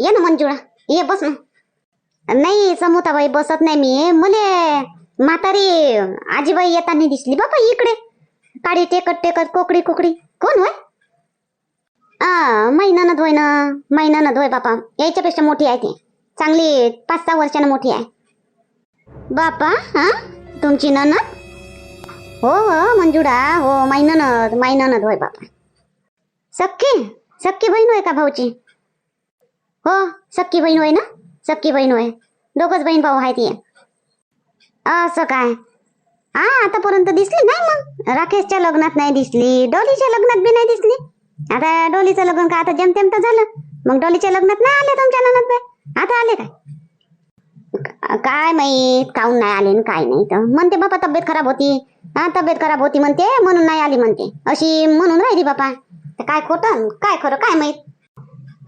ये ना मंजुळा ये बस ना. नाही समोताबाई बसत नाही मी. मले म्हातारी आजीबाई येताना दिसली बाबा इकडे. काळी टेकत टेकत कोकडी कोकडी. कोण होय? आ महिनानच धोय ना. महिनानच धोय बापा. याच्यापेक्षा मोठी आहे ती. चांगली पाच सहा वर्षानं मोठी आहे. बापा हा तुमची ननद? हो हो मंजुडा हो महिनानद महिनानद होय बापा. सक्की सक्की बहीण होय का भाऊची? हो सक्की बहीण होय ना? सक्की बहीण होय. दोघच बहीण भाऊ आहे ती असं काय? हा आतापर्यंत दिसली नाही मग? राकेशच्या लग्नात नाही दिसली. डोलीच्या लग्नात बी नाही दिसली. आता डोलीचं लग्न का आता जमतेम तर झालं. मग डोलीच्या लग्नात नाही आले तुमच्या ननद बाई? आता आले काय? काय माहीत काहून नाही आले काय नाही तर. म्हणते बापा तब्येत खराब होती. हा तब्येत खराब होती म्हणते. म्हणून नाही आली म्हणते. अशी म्हणून राहिली बापा. तर काय खोटं? काय खरं? काय माहीत?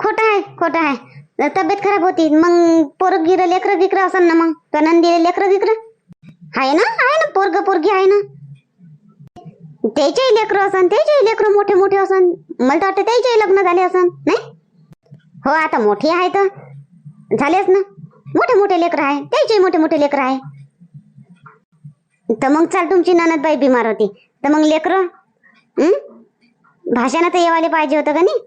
खोटं आहे खोटं आहे. तब्येत खराब होती मग पोरग गिर लेकरं गिकरं असन ना मग. तर नंदी लेकरं गिकरं आहे ना आहे ना पोरग पोरगी आहे ना. त्याच्याही लेकरं असन त्याच्याही लेकरं मोठे मोठे असन. मला तर वाटतं त्याच्याही लग्न झाले असन नाही? हो आता मोठी आहे तर. झालेच ना. मोठे मोठे लेकरं आहे. त्याचे मोठे मोठे लेकरं आहे. तर मग चाल तुमची ननदबाई बिमार होती. तर मग लेकरं भाषणात तर येवाले पाहिजे होतं का नाही?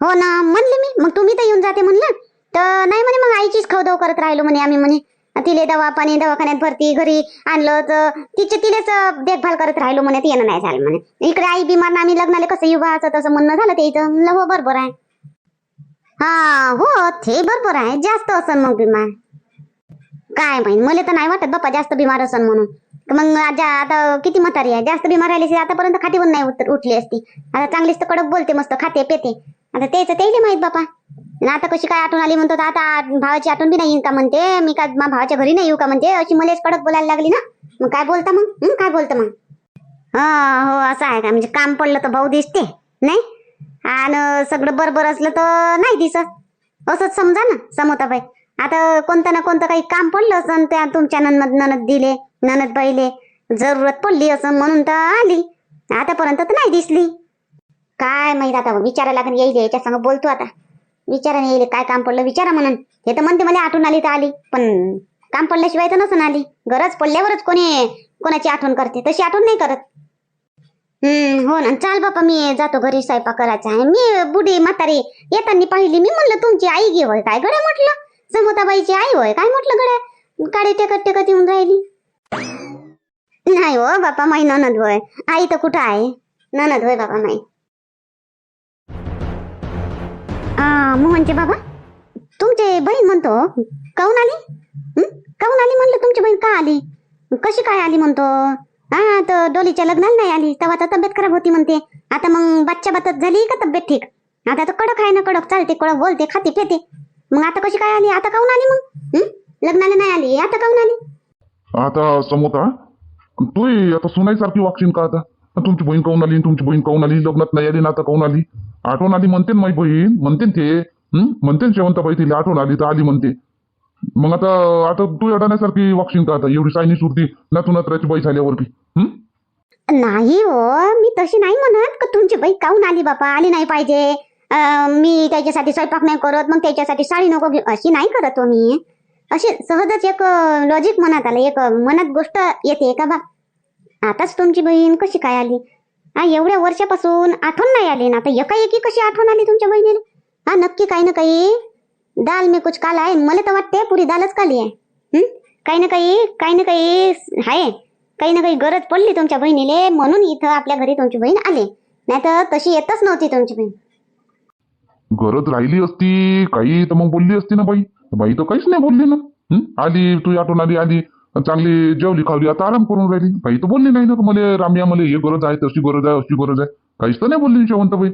हो ना म्हणले मी. मग तुम्ही तर येऊन जाते म्हणलं. तर नाही म्हणे मग आईचीच खवदव करत राहिलो म्हणे आम्ही म्हणे. तिले दवा पाणी दवाखान्यात भरती घरी आणलं तर तिचे तिलेच देखभाल करत राहिलो म्हणे येणं नाही झालं म्हणे. इकडे आई बिमार आम्ही लग्नाला कसं युवाचं तसं म्हणणं झालं ते इथं. म्हणलं हो बरोबर आहे. हा हो ते बरोबर आहे. जास्त असन मग बिमार. काय माहिती मला तर नाही वाटत बाप्पा जास्त बिमार असन म्हणून. मग आजा आता किती म्हातारी आहे? जास्त बिमार राहिली आतापर्यंत आतापर्यंत खातीवर नाही उतर उठली असती. आता चांगलीच तर कडक बोलते मस्त खाते पेते. आता तेच त्याला माहीत बापा. आता कशी काय आठवण आली म्हणतो तर आता भावाची आठवण बी नाही येईन का म्हणते. मी काय भावाच्या घरी नाही येऊ का म्हणते. अशी मलाच कडक बोलायला लागली ना. मग काय बोलता मग? काय बोलता मग? हा हो असं आहे का? म्हणजे काम पडलं तर भाऊ दिसते नाही? आणि सगळं बरोबर असलं तर नाही दिसत. असंच समजा ना समोताबाई. आता कोणतं ना कोणतं काही काम पडलं असं त्या तुमच्या ननद ननद दिले ननद बाईले जरूरत पडली असं म्हणून तर आली. आतापर्यंत तर नाही दिसली. काय माहीत आता विचारायला लागेल येईल याच्या संग बोलतो आता. विचारा येईल काय काम पडलं विचारा म्हणून. हे तर म्हणते मला आठवण आली तर आली पण काम पडल्याशिवाय तर नसून आली. गरज पडल्यावरच कोणी कोणाची आठवण करते तशी आठवण नाही करत. हम्म हो ना. चाल बापा मी जातो घरी स्वयंपाक करायचा आहे. मी बुढी म्हातारी येताना पाहिली मी म्हणलं तुमची आई गे होय काय गड्या म्हटलं? समोताबाईची आई होय काय म्हटलं गड्या? काळी टेकत टेकत येऊन राहिली. नाही हो बापा माई ननद होय. आई तर कुठं आहे? ननद होय बापा माई. मोहनचे बाबा तुमचे बहीण म्हणतो काऊन आली? काऊन आली म्हणलं तुमची बहीण का आली? कशी काय आली म्हणतो? हा तर डोलीच्या लग्नाला नाही आली तेव्हा तर तब्येत खराब होती म्हणते. आता मग बच्चा बातच झाली का तब्येत ठीक? आता तर कडक आहे ना कडक चालते कडक बोलते खाते पेते. मग आता कशी काय आली? आता काऊन आली मग? लग्नाला नाही आली आता काऊन आली? आता समोता तू आता सुनाईसारखी वागशील का आता? तुमची बहीण काऊन आली? तुमची बहीण काऊन आली? लग्नात नाही आली ना आता काऊन आली? आठवण आली म्हणते ना माझी बहीण? म्हणते ते. म्हणते ना शेवंताबाई तिला आठवण आली तर आली म्हणते. मग आता आता तू अडाण्यासारखी वागशील का आता? एवढी सायनी सुरती नातू नात्राची बाई झाल्यावरती. नाही हो मी तशी नाही म्हणत. का तुमची बाई काऊन आली बापा? आली नाही पाहिजे. मी त्याच्यासाठी स्वयंपाक नाही करत मग त्याच्यासाठी साडी नको घेऊ. अशी नाही करत हो मी. अशी सहजच एक लॉजिक मनात आलं. एक मनात गोष्ट येते का बा? आताच तुमची बहीण कशी काय आली? हा एवढ्या वर्षापासून आठवण नाही आली ना. आता एकाएकी कशी आठवण आली तुमच्या बहिणीला? हा नक्की काही ना काही दाल मी कुछ काला आहे. मला तर वाटते पुरी दालच काली आहे. काही ना काही काही ना काही आहे. काही ना काही गरज पडली तुमच्या बहिणीले म्हणून इथं आपल्या घरी तुमची बहीण आली. नाही तर तशी येतच नव्हती तुमची बहीण. गरज राहिली असती काही तर मग बोलली असती ना बाई. बाई तर काहीच नाही बोलली ना. आली तू आठवण आली आली. चांगली जेवली खावली. आता आराम करून राहिली. बाई तर बोलली नाही ना मला रामया मला हे गरज आहे तशी गरज आहे अशी गरज आहे. काहीच तर नाही बोलली शेवंत बाई.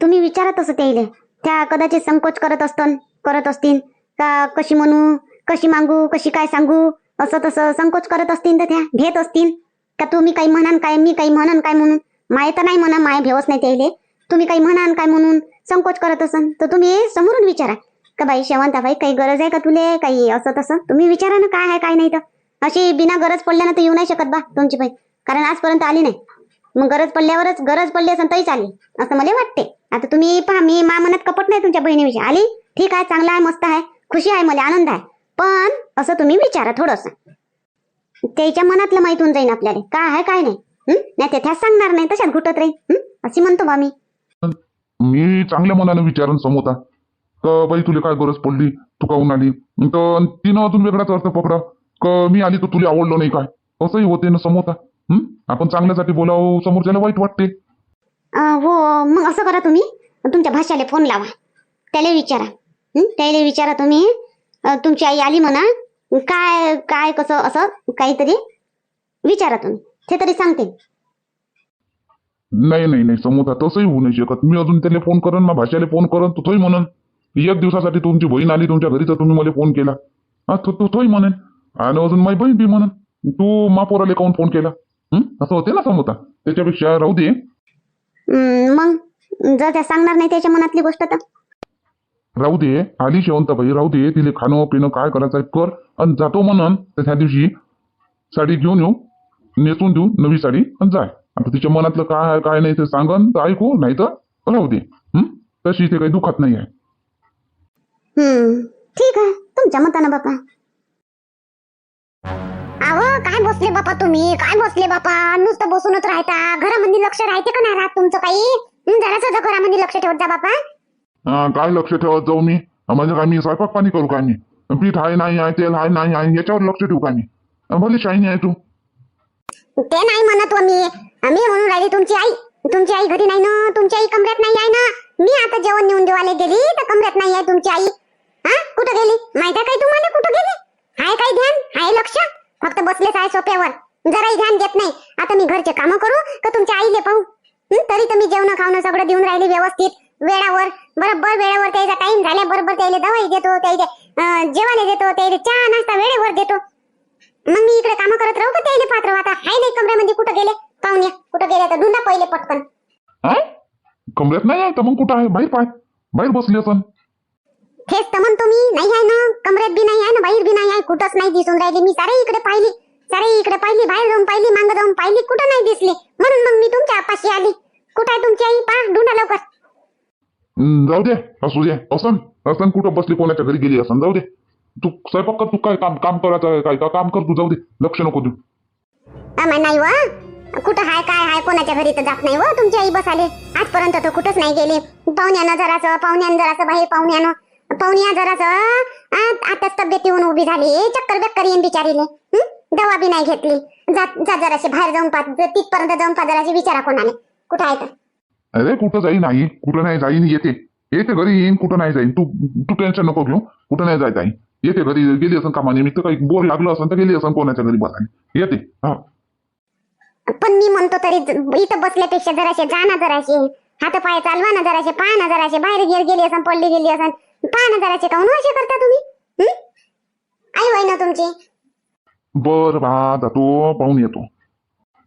तुम्ही विचारत असं त्याइले त्या कदाचित संकोच करत असतन करत असतील का कशी म्हणू कशी मागू कशी काय सांगू? असं तसं संकोच करत असतील तर त्या घेत असतील का तुम्ही काही म्हणान काय मी काही म्हणान काय म्हणून? माय तर नाही म्हणा माय भेवच नाही त्याइले तुम्ही काही म्हणान काय म्हणून? संकोच करत असन. तर तुम्ही समोरून विचारा. का बाई शेवंताबाई काही गरज आहे का तुले? काही असं तसं? तुम्ही विचारा ना काय आहे काय नाही तर. अशी बिना गरज पडल्यानं तर येऊ नाही शकत बा तुमची बाई. कारण आजपर्यंत आली नाही. मग गरज पडल्यावरच गरज पडली असं तरी चालेल असं मला वाटते. आता तुम्ही पहा मी मा मनात कपट नाही तुमच्या बहिणीविषयी. आली? ठीक आहे चांगला आहे मस्त आहे खुशी आहे मला आनंद आहे. पण असं तुम्ही विचारा थोडस. त्याच्या मनातलं माहीत होऊन जाईन आपल्याला. काय आहे काय नाही. हं? नाही ते त्याच सांगणार नाही तशात घुटत राहील अशी म्हणतो बा मी. मी चांगल्या मनानं विचारून समोता तर बाई तुला काय गरज पडली? तू काहून आली? तर तिनं अजून वेगळाच अर्थ पकडा. क मी आली तर तुला आवडलं नाही काय? असंही होते ना समोता हं? आपण चांगल्यासाठी बोलावं समोरच्याला वाईट वाटते. हो मग असं करा तुम्ही. तुमच्या भाषाला फोन लावा. त्याला विचारा? त्याला विचारा तुम्ही. तुमची आई आली म्हणा. काय काय कसं असं काहीतरी विचारा तुम्ही. ते तरी सांगते. नाही नाही नाही समोता तसंही होऊ नाही शकत. मी अजून त्याला फोन करन मग भाषाला फोन करन तो तोही म्हणन. एक दिवसासाठी तुमची बहीण आली तुमच्या घरी तर तुम्ही मला फोन केला. हा तो तो तोही म्हणेन. आणि अजून माझी बहीण बी म्हणन. तू मा पोराला काऊन फोन केला? असं होते ना समोता त्याच्यापेक्षा राहू दे. मग? जर त्या सांगणार नाही त्याच्या मनातली गोष्ट तर. राहू दे. आली शेवंताबाई राहू दे. तिले खाणं पिणं काय करायचं कर. आणि जातो म्हणन तर त्या दिवशी साडी घेऊन येऊ नेसून देऊ नवी साडी आणि जाय. आता तिच्या मनातलं काय काय नाही ते सांगन तर ऐकू नाही तर राहू दे? तशी इथे काही दुखत नाही आहे. हम्म. ठीक आहे. तुमच्या मतानं बापा. अहो काय बसले बापा तुम्ही? काय बसले बापा? नुसतं बसूनच राहता. घरामध्ये लक्ष राहते का नाही राहत तुमचं काही? जर घरामध्ये लक्ष ठेवत जा बापा. काय लक्ष ठेवत जाऊ मी? म्हणजे काय मी स्वयंपाक पाणी करू काय मी? पीठ आहे नाही आहे तेल आहे नाही आहे याच्यावर लक्ष ठेवू काय मी? भले शाईनी आहे तू. ते नाही म्हणत हो मी. मी म्हणून राहिली तुमची आई. तुमची आई घरी नाही ना? तुमची आई कमऱ्यात नाही आहे ना? मी आता जेवण नेऊन देवाले गेली तर कमऱ्यात नाही आहे तुमची आई. हा? कुठं गेली? माहिती काय तुम्हाला कुठं गेली? आहे काय ध्यान? हाय लक्ष? फक्त बसलेच आहे सोप्यावर जराही ध्यान देत नाही. आता मी घरचे कामं करू का तुमच्या आईले पाहू? तरी तर मी जेवण खावणं सगळं देऊन राहिले व्यवस्थित. वेळावर. बरोबर वेळेवर त्याचा टाइम झाल्या बरोबर त्याला दवाई देतो त्याला जेवण जेवायला देतो त्याला चहा नाश्ता वेळेवर देतो. मग मी इकडे काम करत राहू का त्याला पात्र? आता हाय नाही कमऱ्यामध्ये कुठं गेले? पाहुणे कुठं गेले तर ढुंढा पहिले पटकन. कमऱ्यात नाही आहे तर मग कुठं आहे? बाहेर पाय. बाहेर बसली असन. तेच तर म्हणतो मी नाही आहे ना? कमऱ्यात बी नाही आहे ना? बाहेर बी नाही आहे? कुठंच नाही दिसून राहिली. मी सारे इकडे पाहिली. सारे इकडे पाहिली बाहेर जाऊन पाहिली मांग जाऊन पाहिली कुठं नाही दिसली. म्हणून मग मी तुमच्या आपाशी आली. कुठं आहे तुमची आई? पा ढुंढा लवकर. हं, जाऊ दे असू दे. असन असन कुठं बसली कोणाच्या घरी गेली असन? जाऊ दे. तू स्वयंपाक कर तू काय काम काम करायचं आहे काय? का काम कर तू जाऊ दे. लक्ष नको देऊ. आम्हा नाही व. कुठं हाय काय हाय कोणाच्या घरी तर जात नाही व तुमची आई बसाले. आजपर्यंत तर कुठंच नाही गेले. पाहुण्यानं जरासं पाहुण्यानं जरासं बाहेर पाहुण्यानं. पाहुण्या जरासं आताच तब्येत येऊन उभी झाली. चक्कर बेक्कर येईन बिचारीले. दवा बी नाही घेतली. जा जा जराशी बाहेर जाऊन पा तिथपर्यंत जाऊन पा जराशी विचारा कोणाने कुठं आहे तर? अरे कुठं जाईन आई कुठं नाही जाईन येते. येते घरी येईन कुठं नाही जाईन. तू तू टेन्शन नको घेऊ. कुठं नाही जायचं आई येते घरी गेली असं कामानिमित्त. काही बोर लागलं असं तर गेली असं कोणाच्या घरी बसायला येते. हा. पण मी म्हणतो तरी इथं बसल्यापेक्षा जराशे जा ना जराशे. हात पाय चालवा ना जराशे पहा ना जराशे. बाहेर गेली गेली असं पडली गेली असं पहा ना जराशे काऊन असे करता तुम्ही? आई होय ना तुमची. बर बा जातो पाहून येतो.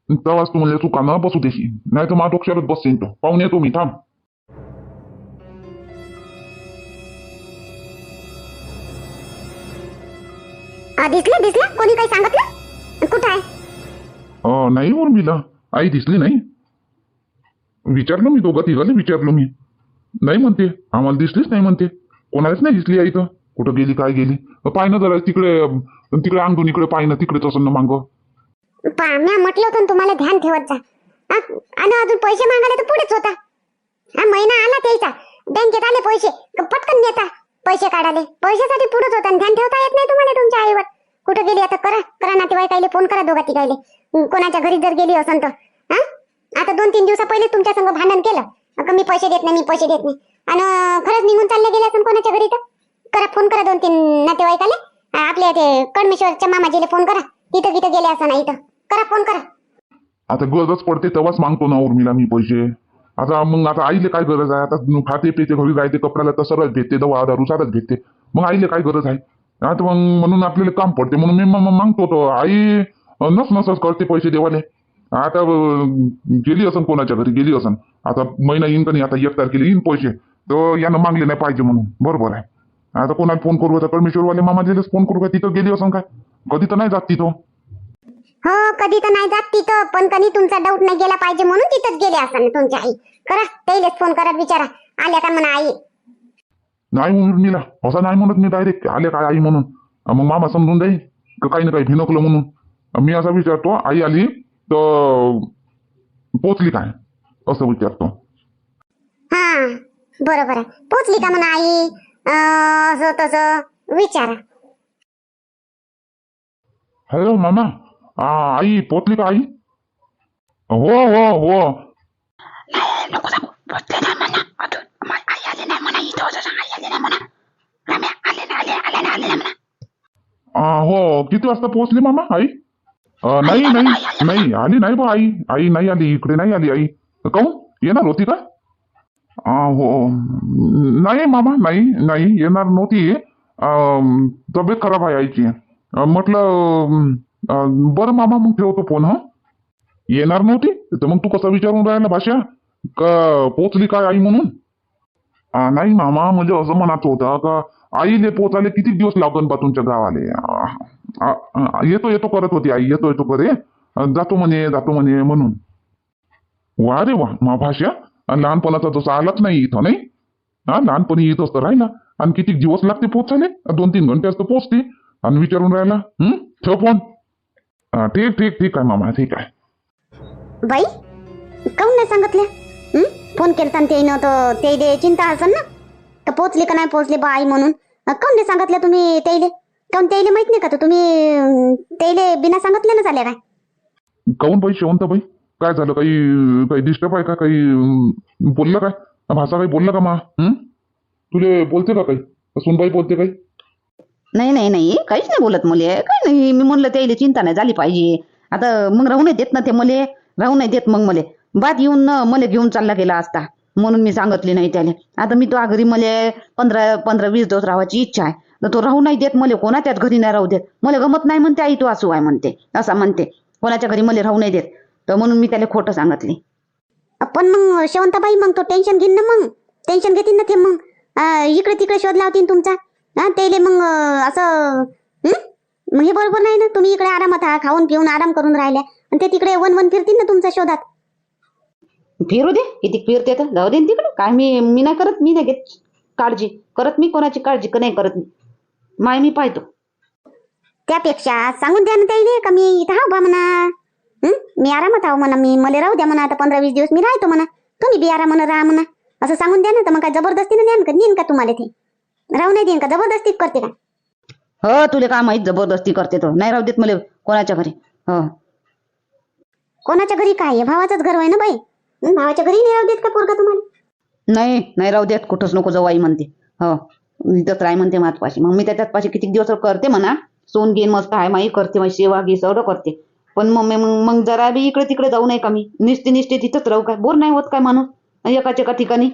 तेव्हाच तू म्हणले तू कानं बसू देशी. नाही तर माझ्या डोक्यावरच बसशील तो. पाहून येतो मी थांब. दिसलं दिसलं? कोणी काही सांगितलं? कुठं आहे? अं, नाही उर्मिला आई दिसली नाही. विचारलं मी दोघं तिघाले विचारलं मी. नाही म्हणते आम्हाला दिसलीच नाही म्हणते. कोणालाच नाही दिसली आई तर. कुठं गेली काय गेली? पाय ना जरा तिकडे अं, तिकडे अंगून इकडे पाय ना तिकडेच असं ना मांग. पहा म्या म्हटलं होतं ना तुम्हाला ध्यान ठेवत जा. हा? आणि अजून पैसे मागायला तर पुढेच होता. हा महिना आला त्याचा. बँकेत आले पैसे. क- पटकन देता पैसे काढाले. पैशासाठी पुढेच होता. आणि ध्यान ठेवता येत नाही तुम्हाला तुमच्या आईवर. कुठं गेली आता करा. करा नातेवाईकाईले फोन करा दोघा तिघाईले. कोणाच्या घरी जर गेली असं तर आता दोन तीन दिवसा पहिले तुमच्या संग भांडण केलं. अगं मी पैसे देत नाही मी पैसे देत नाही. आणि खरंच निघून चालले गेले असं कोणाच्या घरी तर? करा फोन करा दोन तीन नातेवाईकाले. आपल्या ते कडमेश्वरच्या मामाजीले फोन करा. तिथं तिथं गेले असं नाही तर करा फोन करा. आता गरजच पडते तेव्हाच मागतो ना उर्मिला मी पैसे. आता मग आता आईले काय गरज आहे? आता खाते पिते घरी राहते कपड्याला तर सरळ भेटते दवा दारू सारच भेटते. मग आईले काय गरज आहे? आता मग म्हणून आपल्याला काम पडते म्हणून मी मग मागतो तो आई नस नसच करते पैसे देवाले. आता अं, गेली असन कोणाच्या घरी? गेली असन. आता महिना येईन का नाही? आता एक तारखेला येईन पैसे. तर यानं मागले नाही पाहिजे म्हणून. बरोबर आहे. आता कोणाला फोन करू आता परमेश्वरवाले मामाजीलाच फोन करू का? तिथं गेली असन काय? कधी तर नाही जात तिथं. हो कधी तर नाही जात तिथं. पण कधी तुमचा डाऊट नाही गेला पाहिजे म्हणून तिथंच गेले असताना तुमच्या आई. करा त्याइलेच फोन करा विचारा आल्या का म्हणा आई? नाही उर्मिला असं नाही म्हणत मी डायरेक्ट आले काय आई म्हणून? अं मग मामा समजून जाईल. का काही ना काही भिनकलं म्हणून? मी असा विचारतो आई आली तर पोचली काय? असं विचारतो. हा बरोबर आहे. पोचली का म्हणा आई? अं, असं तसं विचारा. हॅलो मामा. आ, आई पोचली का आई? हो हो हो. नको सांगू बसले नाही म्हणा. अजून मा- आई आली नाही म्हणा. इथं होतं सांग आई आली नाही म्हणा. रम्या आले ना आले आले ना आले ना म्हणा. आ, हो. किती वाजता पोहोचली मामा आई? अ, नाही नाही नाही आली नाही बा आई. आई नाही आली इकडे नाही आली आई. काहून? येणार होती का? हो. नाही मामा नाही नाही येणार नव्हती. तब्येत खराब आहे आईची. अ, म्हटलं अम, बरं मामा मग ठेवतो फोन हा. येणार नव्हती? तर मग तू कसं विचारून राहिला भाषा का पोचली काय आई म्हणून? आ, नाही मामा म्हणजे असं म्हणायचं होतं का आईले पोचायला किती दिवस लागन बा तुमच्या गावाले? आ, येतो येतो करत होती आई येतो येतो करे. अ, जातो म्हणे जातो म्हणे म्हणून. वा रे वा मा भाषा आणि लहानपणाचा जसा आलाच नाही इथं नाही? हा लहानपणी येत असतं राहिला. आणि किती दिवस लागते पोचायले दोन तीन घंटे असतं पोचते. आणि विचारून राहिला हं? ठेव फोन. ठीक ठीक ठीक आहे मामा ठीक आहे. बाई काऊन नाही सांगितलं? फोन केलता न ते तर ते चिंता असेल ना? तर पोचली का नाही पोचली बा आई म्हणून? अं, काऊन नाही सांगितलं तुम्ही त्याईले? काऊन त्याइले माहीत नाही का तो? तुम्ही अं, त्याइले बिना सांगितलं ना झाले काय काऊन बाई शेवंत बाई? काय झालं? काही काही डिस्टर्ब आहे का? काही अं, बोललं काय? भाषा काही बोललं का मा? हं? तुले बोलते का काही? सुनबाई बोलते काही? नाही नाही नाही. काहीच नाही बोलत मुले. काही नाही मी म्हणलं त्याला चिंता नाही झाली पाहिजे. आता मग राहू नाही देत ना ते मले. राहू नाही देत मग मले. बाद येऊन न मले घेऊन चालला गेला असता. म्हणून मी सांगितली नाही त्याला. आता मी तो घरी मले पंधरा पंधरा वीस दिवस राहायची इच्छा आहे. तर तो राहू नाही देत मले कोणाच्याच घरी नाही राहू देत. मला गमत नाही म्हणते आई तू असू आहे म्हणते असा म्हणते. कोणाच्या घरी मले राहू नाही देत. तर म्हणून मी त्याला खोटं सांगितली. पण मग शेवंताबाई मग तो टेन्शन घेईन ना मग? टेन्शन घेतील ना ते मग? इकडे तिकडे शोध लावतील तुमचा. हा त्याले मग असं हं? मग हे बरोबर नाही ना? तुम्ही इकडे आरामात आहात खाऊन पिऊन आराम करून राहिले आणि ते तिकडे वन वन फिरतील ना तुमच्या शोधात. फिरू दे. किती फिरते तर जाऊ दे तिकडे. काय मी मी नाही करत मी नाही घेत काळजी. करत मी कोणाची काळजी का नाही करत मी? माय मी पाहतो. त्यापेक्षा सांगून द्या ना त्याले का मी इथं हाव बा म्हणा. हं? मी आरामात आहो म्हणा. मी मला राहू द्या म्हणा. आता पंधरा वीस दिवस मी राहतो म्हणा. तुम्ही बी आरामानं राहा म्हणा. असं सांगून द्या ना तर मग काय जबरदस्तीने द्या का देईन का तुम्हाला ते? राहू नाही देईन का? जबरदस्तीच करते का? हो तुला काय माहीत जबरदस्ती करते तो. नाही राहू देत मला कोणाच्या घरी. हो. कोणाच्या घरी काय आहे? भावाचंच घर आहे ना बाई. हं? भावाच्या घरी नाही राहू देत का पोरगा तुम्हाला? नाही नाही राहू देत. कुठंच नको जाऊ आई म्हणते. हो. इथंच राय म्हणते मातपाशी मग मी त्याच्यात पाशी किती दिवस करते म्हणा सोन घेईन मस्त आहे माई करते मग सेवा घे सगळं करते. पण मग मी- मग मग जरा बी इकडे तिकडे जाऊ नये का मी? निष्ठे निष्ठे तिथंच राहू काय बोर नाही होत काय माणूस? एकाच एका ठिकाणी.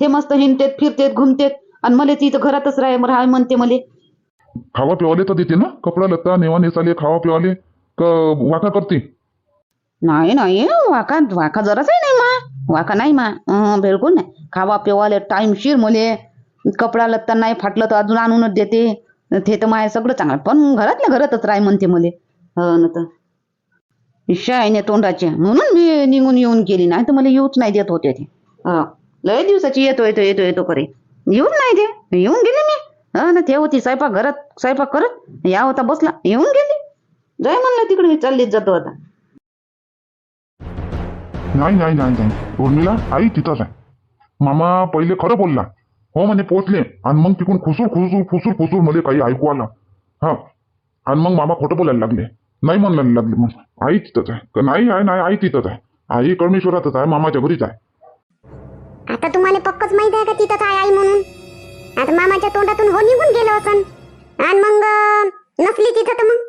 ते मस्त हिंडतेत फिरतेत घुमतेत. आणि मला तिथं घरातच राह राहाय म्हणते मला. खावा पिवाले तर देते ना? कपडा लत्ता नेवा नेसाले खावा पिवाले. का वाटा करते. नाही नाही वाका वाका जरासही नाही मा. वाका नाही मा. बिलकुल नाही. खावा पिवाले टाईमशीर मले. कपडा लत्ता नाही फाटलं तर अजून आणूनच देते. ते तर माय सगळं चांगलं. पण घरातल्या घरातच राय म्हणते मले. हो ना तर. शायने तोंडाचे. म्हणून मी निघून येऊन गेली नाही तर मला येऊच नाही देत होते ते. लय दिवसाची येतो येतो येतो येतो करे येऊन नाही दे. येऊन गेले मी. हा ना ते होती स्वयंपाक घरात स्वयंपाक करत. या होता बसला. येऊन गेली. जाय म्हणलं तिकडे मी चाललीच जातो आता. नाही नाही नाही नाही. उर्मिला आई तिथंच आहे. मामा पहिले खरं बोलला. हो म्हणे पोचले आणि मग तिकडून खुसूर खुसूर खुसूर खुसूरमध्ये काही ऐकू आलं. हा. आणि मग मामा खोटं बोलायला लागले. नाही म्हणायला लागले मग. आई तिथंच आहे. का नाही आहे नाही आई तिथंच आहे. आई कळमेश्वरातच आहे मामाच्या घरीच आहे. आता तुम्हाला पक्कच माहीत आहे का तिथं काय आई म्हणून? आता मामाच्या तोंडातून हो निघून गेलो असन. आणि मग नसली तिथं तर मग?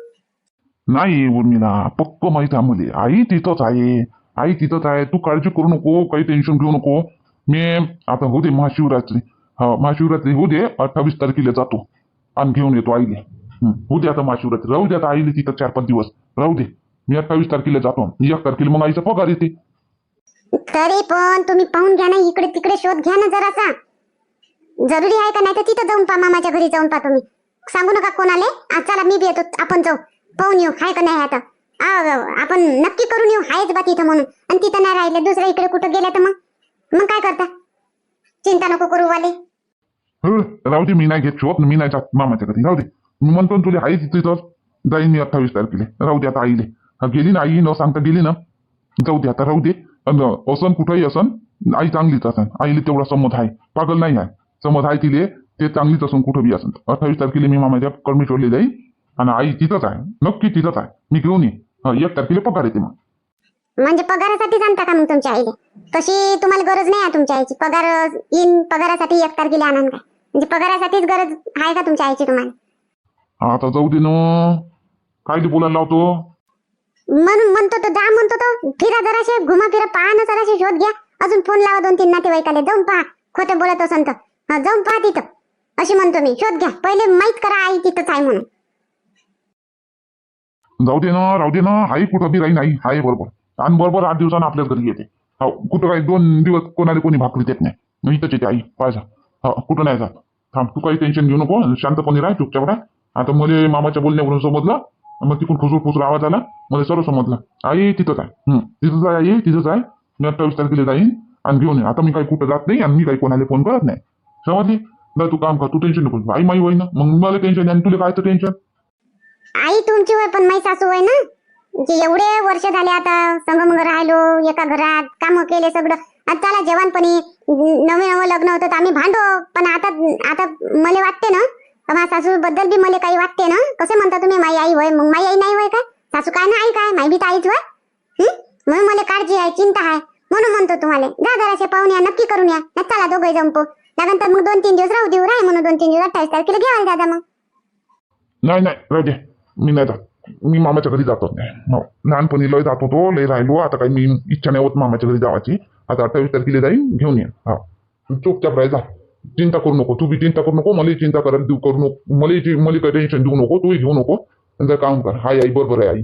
नाही उर्मिला पक्क माहीत आहे मुली. आई तिथंच आहे. आई तिथंच आहे. तू काळजी करू नको काही टेन्शन घेऊ नको. मी आता दे महाशिवरात्री. हा महाशिवरात्री होऊ दे अठ्ठावीस तारखेला जातो. आणि घेऊन येतो आईले. हं, होऊ दे आता महाशिवरात्री. राहू दे आता आईले तिथं चार पाच दिवस. राहू दे. मी अठ्ठावीस तारखेला जातो. एक तारखेला मग आईचा पगार येते. तरी पण तुम्ही पाहून घ्या ना इकडे तिकडे शोध घ्या ना जरासा. जरुरी आहे का? नाही तर तिथं जाऊन पा मामाच्या घरी जाऊन पा तुम्ही. सांगू नका कोणाले? आज चला मी बी येतो. आपण जाऊ. पाहून येऊ. हाय का नाही आता? आपण नक्की करून येऊ. हायच बा तिथं म्हणून. आणि तिथं नाही राहिले. दुसऱ्या इकडे कुठं गेल्या तर मग? मग काय करता? चिंता नको करू वाले. राहू दे मी नाही घेत शोध मी नाही जात मामाच्या घरी. राहू दे मी म्हणतो ना तुला तिथे तर जाईन मी अठ्ठावीस तारखेला. राहू दे आता आईले. हा, गेली ना आई न सांगता गेली ना. जाऊ दे आता राहू दे. अन असन कुठंही असन आई चांगलीच असन. आईले तेवढा समज आहे. पागल नाही आहे. समज आहे तिले ते चांगलीच असून कुठं बी असन. अठ्ठावीस तारखेला मी मामाच्या कर्मेश्वरला जाईल आणि आई तिथंच आहे. नक्की तिथंच आहे. मी घेऊन ये एक तारखेला पगार येते मग. म्हणजे पगारासाठी आणता का मग तुमच्या आईले? तशी तुम्हाला गरज नाही आहे तुमच्या आईची? पगार येईन पगारासाठी एक तारखेला आणान काय? म्हणजे पगारासाठीच गरज आहे का तुमच्या आईची तुम्हाला? आता जाऊ दे ना. काय बोलायला लावतो? म्हणून म्हणतो तो जा म्हणतो तो. फिरा जराशे घुमा फिरा पहा ना जराशे शोध घ्या. अजून फोन लावा दोन तीन नातेवाईकाले. जाऊन पहा. खोटं बोलत असन तर. हा, जाऊन पहा तिथं. अशी म्हणतो मी. शोध घ्या. पहिले माहीत करा आई तिथंच आहे म्हणून. जाऊ दे ना राहू दे ना. आई कुठं बी राहीन आई. आहे बरोबर. आणि बरोबर आठ दिवसानं आपल्या घरी येते. हो कुठं काही दोन दिवस कोणाला कोणी भाकरी देत नाही. मी इथंच येते आई पाहिजे हो कुठं नाही जात. थांब तू काही टेन्शन घेऊ नको शांतपणे राह चुपचाप राह. आता मला मामाच्या बोलण्यावरून समजलं. मग तिकडून खुसूर खुसूर आवाज आला. मला सर्व समजलं. आई तिथंच आहे. तिथंच आहे आई तिथंच आहे. मी अठ्ठावीस तारखेला जाईन आणि घेऊन ये. आता मी काही कुठं जात नाही आणि मी काही कोणाला फोन करत नाही. समजली? जा तू काम कर. तू टेन्शन नको आई माई होई ना मग मला टेन्शन आणि तुला काय तर टेन्शन आई तुमची वय पण माई सासू वय ना? जे एवढे वर्ष झाले आता संगमंग राहिलो एका घरात काम केले सगळं. आता जेवणपणी नवे नवं लग्न होतं तर आम्ही भांडो. पण आता आता मला वाटते ना माझ्या सासू बद्दल बी मला काही वाटते ना. कसे म्हणता तुम्ही माई आई होय? मग माई आई नाही होय काय? सासू काय ना आई काय? माई बी तर आईच होय. म्हणून मला काळजी आहे चिंता आहे. म्हणून म्हणतो तुम्हाला जा जराशे पाहून या नक्की करून या. ना चला दोघे जंपू त्यानंतर मग दोन तीन दिवस राहू देऊ. राय म्हणून दोन तीन दिवस अठ्ठावीस तारखेला घ्यावा दादा मग. नाही नाही राहू दे. मी नाही मी मामाच्या घरी जातो. नाही लहानपणी लय जात होतो लय राहिलो. आता काही मी इच्छा नाही होत मामाच्या घरी जावाची. आता अठ्ठावीस तारखेला जाईन घेऊन ये हा. चुपचाप राह जा. चिंता करू नको. तू बी चिंता करू नको. मलाही चिंता करायला देऊ करू नको. मलाही मला काही टेन्शन देऊ नको. तूही घेऊ नको. जर काम कर. हाय आई बरोबर आहे आई.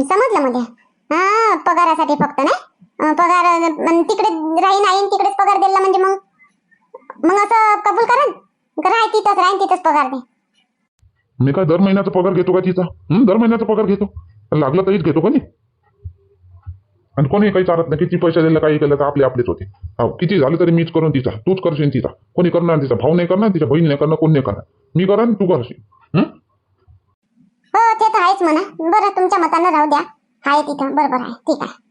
समजलं मध्ये हा पगारासाठी फक्त नाही? अं, पगार तिकडे राहीन आईन तिकडेच पगार दिला म्हणजे मग? मग असं कबूल कराल का राह तिथंच राहीन तिथंच पगार दे. मी काय दर महिन्याचा पगार घेतो का तिचा? दर महिन्याचा पगार घेतो. लागला तरीच घेतो कोणी आणि कोणी काही चालत नाही. किती पैसे दिले काही केलं तर आपले आपलेच होते. हो किती झालं तरी मीच करून तिचा. तूच करशील तिचा. कोणी करणार तिचा? भाऊ नाही करणार तिच्या बहीण नाही करणार कोण नाही करणार? मी करा तू करशील. हो ते तर आहेच म्हणा. बरं तुमच्या मतानं राहू द्या. आहे तिथं. बरोबर आहे. ठीक आहे.